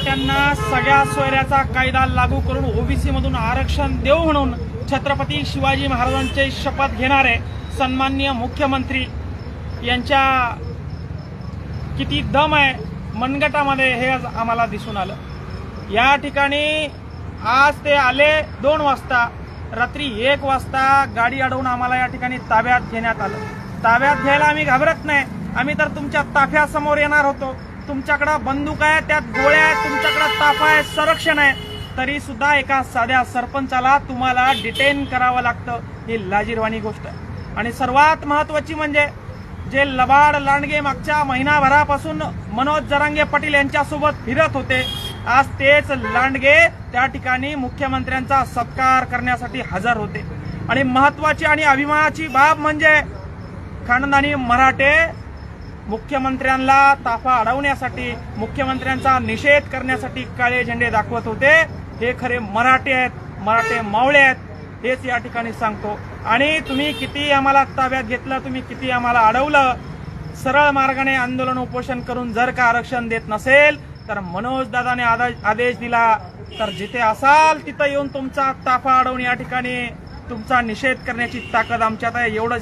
मराठ्यांना सगळ्या सोयऱ्याचा कायदा लागू करून ओबीसी मधून आरक्षण देऊ म्हणून छत्रपती शिवाजी महाराजांचे शपथ घेणारे सन्माननीय मुख्यमंत्री यांच्या किती दम आहे मनगटामध्ये हे आज आम्हाला दिसून आलं. या ठिकाणी आज ते आले दोन वाजता रात्री एक वाजता गाडी अडवून आम्हाला या ठिकाणी ताब्यात घेण्यात आलं. ताब्यात घ्यायला आम्ही घाबरत नाही आम्ही तर तुमच्या ताफ्यासमोर येणार होतो. तुमच्याकडं बंदूक आहे त्यात गोळ्या आहेत तुमच्याकडं ताफा आहे संरक्षण आहे. तरी सुद्धा एका साध्या सरपंचाला तुम्हाला डिटेन करावं लागतं ही लाजीरवाणी गोष्ट. आहे आणि सर्वात महत्वाची म्हणजे जे लबाड लांडगे मागच्या महिनाभरापासून मनोज जरांगे पाटील यांच्यासोबत फिरत होते आज तेच लांडगे त्या ठिकाणी मुख्यमंत्र्यांचा सत्कार करण्यासाठी हजर होते. आणि महत्वाची आणि अभिमानाची बाब म्हणजे खानदानी मराठे मुख्यमंत्र्यांना ताफा अडवण्यासाठी मुख्यमंत्र्यांचा निषेध करण्यासाठी काळे झेंडे दाखवत होते. हे खरे मराठे आहेत मराठे मावळे आहेत हेच या ठिकाणी सांगतो. आणि तुम्ही किती आम्हाला ताब्यात घेतलं तुम्ही किती आम्हाला अडवलं सरळ मार्गाने आंदोलन उपोषण करून जर का आरक्षण देत नसेल तर मनोज दादाने आदेश दिला. तर जिथे असाल तिथं येऊन तुमचा ताफा अडवून या ठिकाणी तुमचा निषेध करण्याची ताकद आमच्यात आहे. एवढं